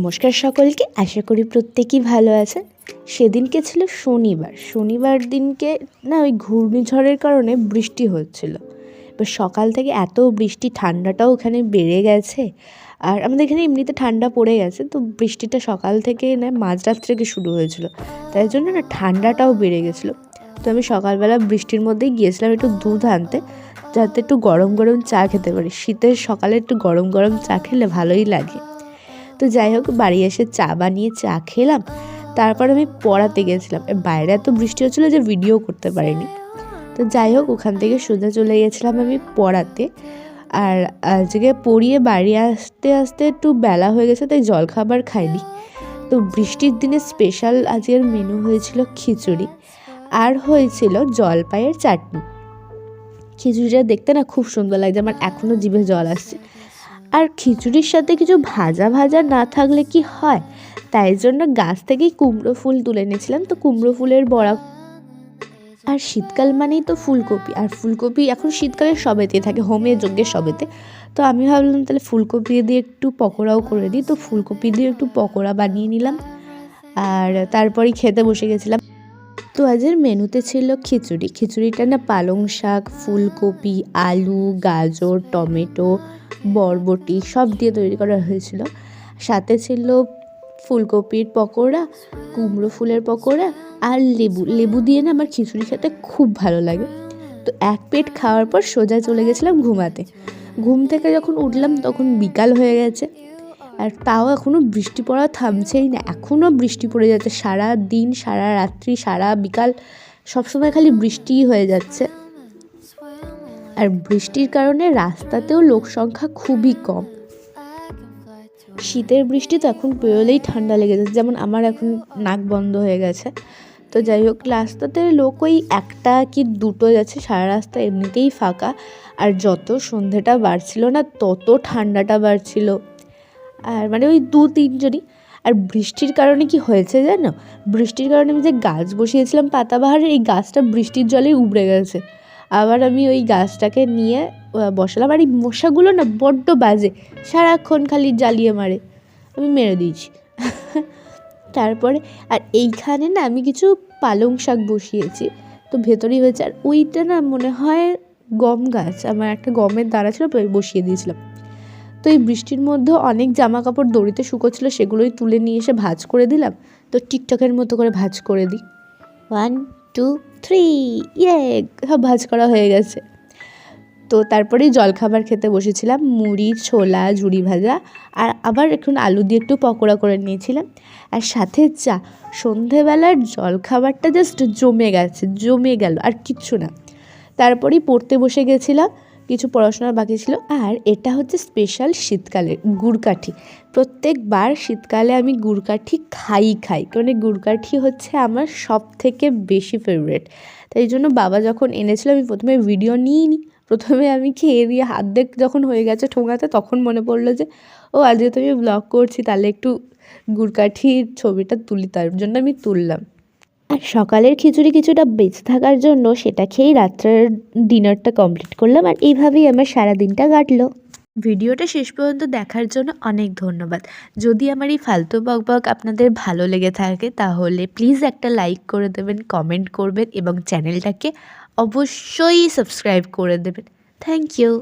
নমস্কার সকলকে, আশা করি প্রত্যেকেই ভালো আছেন। সেদিনকে ছিল শনিবার। শনিবার দিনকে না ওই ঘূর্ণিঝড়ের কারণে বৃষ্টি হচ্ছিল। এবার সকাল থেকে এত বৃষ্টি, ঠান্ডাটাও ওখানে বেড়ে গেছে। আর আমাদের এখানে এমনিতে ঠান্ডা পড়ে গেছে, তো বৃষ্টিটা সকাল থেকে না মাঝরাত থেকে শুরু হয়েছিল। তাই জন্য না ঠান্ডাটাও বেড়ে গেছিল। তো আমি সকালবেলা বৃষ্টির মধ্যেই গিয়েছিলাম একটু দুধ আনতে, যাতে একটু গরম গরম চা খেতে পারি। শীতের সকালে একটু গরম গরম চা খেলে ভালোই লাগে। তো যাই হোক, বাড়ি এসে চা বানিয়ে চা খেলাম। তারপর আমি পড়াতে গেছিলাম। বাইরে এত বৃষ্টি হচ্ছিল যে ভিডিও করতে পারিনি। তো যাই হোক, ওখান থেকে সোজা চলে গেছিলাম আমি পড়াতে। আর আজকে পড়িয়ে বাড়ি আসতে আসতে একটু বেলা হয়ে গেছে, তাই জলখাবার খাইনি। তো বৃষ্টির দিনে স্পেশাল আজকের মেনু হয়েছিল খিচুড়ি। আর হয়েছিল জলপাইয়ের চাটনি। খিচুড়িটা দেখতে না খুব সুন্দর লাগছে, আমার এখনও জিভে জল আসছে। আর খিচুড়ির সাথে কিছু ভাজা ভাজা না থাকলে কি হয়? তাই জন্য গাছ থেকেই কুমড়ো ফুল তুলে এনেছিলাম। তো কুমড়ো ফুলের বড়া আর শীতকাল মানেই তো ফুলকপি। আর ফুলকপি এখন শীতকালে সবেতে থাকে, হোমে যজ্ঞের সবেতে। তো আমি ভাবলাম তাহলে ফুলকপি দিয়ে একটু পকোড়াও করে দিই। তো ফুলকপি দিয়ে একটু পকোড়া বানিয়ে নিলাম। আর তারপরেই খেতে বসে গেছিলাম। তো আজের মেনুতে ছিল খিচুড়ি। খিচুড়িটা না পালং শাক, ফুলকপি, আলু, গাজর, টমেটো, বরবটি সব দিয়ে তৈরি করা হয়েছিল। সাথে ছিল ফুলকপির পকোড়া, কুমড়ো ফুলের পকোড়া আর লেবু। লেবু দিয়ে না আমার খিচুড়ি খেতে খুব ভালো লাগে। তো এক পেট খাওয়ার পর সোজা চলে গেছিলাম ঘুমাতে। ঘুম থেকে যখন উঠলাম তখন বিকাল হয়ে গেছে। আর তাও এখনও বৃষ্টি পড়া থামছেই না। এখনও বৃষ্টি পড়ে যাচ্ছে সারা দিন, সারা রাত্রি, সারা বিকাল। সবসময় খালি বৃষ্টিই হয়ে যাচ্ছে। আর বৃষ্টির কারণে রাস্তাতেও লোক সংখ্যা খুবই কম। শীতের বৃষ্টি তো এখন বেরোলেই ঠান্ডা লেগে যাচ্ছে। যেমন আমার এখন নাক বন্ধ হয়ে গেছে। তো যাই হোক, রাস্তাতে লোক ওই একটা কি দুটো যাচ্ছে, সারা রাস্তা এমনিতেই ফাঁকা। আর যত সন্ধেটা বাড়ছিল না, তত ঠান্ডাটা বাড়ছিল। আর মানে ওই দু তিনজনই। আর বৃষ্টির কারণে কি হয়েছে জানো? বৃষ্টির কারণে আমি যে গাছ বসিয়েছিলাম পাতাবাহারের এই গাছটা বৃষ্টির জলেই উবড়ে গেছে। আবার আমি ওই গাছটাকে নিয়ে বসালাম। আর এই মশাগুলো না বড্ড বাজে, সারাক্ষণ খালি জ্বালিয়ে মারে। আমি মেরে দিয়েছি। তারপরে, আর এইখানে না আমি কিছু পালং শাক বসিয়েছি। তো ভেতরেই হয়েছে, আর ওইটা না মনে হয় গম গাছ, আমার একটা গমের দাঁড়া ছিল বসিয়ে দিয়েছিলাম। তো এই বৃষ্টির মধ্যে অনেক জামা কাপড় দড়িতে শুকোচ্ছিল, সেগুলোই তুলে নিয়ে এসে ভাজ করে দিলাম। তো টিকটকের মতো করে ভাজ করে দিই। ওয়ান টু থ্রি ইয়ে সব ভাজ করা হয়ে গেছে। তো তারপরেই জলখাবার খেতে বসেছিলাম, মুড়ি, ছোলা, ঝুড়ি ভাজা, আর আবার এখন আলু দিয়ে একটু পকোড়া করে নিয়েছিলাম। আর সাথে চা, সন্ধেবেলার জলখাবারটা জাস্ট জমে গেছে, জমে গেল, আর কিচ্ছু না। তারপরেই পড়তে বসে গেছিলাম কিছু পড়াশোনার বাকি ছিল। আর এটা হচ্ছে স্পেশাল শীতকালে গুড়কাঠি। প্রত্যেকবার শীতকালে আমি গুড়কাঠি খাই খাই। কারণ গুড়কাঠি হচ্ছে আমার সব থেকে বেশি ফেভারেট তাই জন্য বাবা যখন এনেছিল, আমি প্রথমে ভিডিও নিইনি। প্রথমে আমি খেয়ে দিয়ে হাত দেখ যখন হয়ে গেছে ঠোঙাতে, তখন মনে পড়ল যে, ও, আজকে তো আমি ব্লগ করছি, তাহলে একটু গুড়কাঠির ছবিটা তুলি। তার জন্য আমি তুললাম। সকালের খিচুড়ি কিছুটা বেঁচে থাকার জন্য সেটা খেয়েই রাত্রের ডিনারটা কমপ্লিট করলাম আর এইভাবেই আমার সারা দিনটা কাটলো। ভিডিওটা শেষ পর্যন্ত দেখার জন্য অনেক ধন্যবাদ। যদি আমার এই ফালতু বকবক আপনাদের ভালো লেগে থাকে তাহলে প্লিজ একটা লাইক করে দেবেন, কমেন্ট করবেন এবং চ্যানেলটাকে অবশ্যই সাবস্ক্রাইব করে দেবেন। Thank you.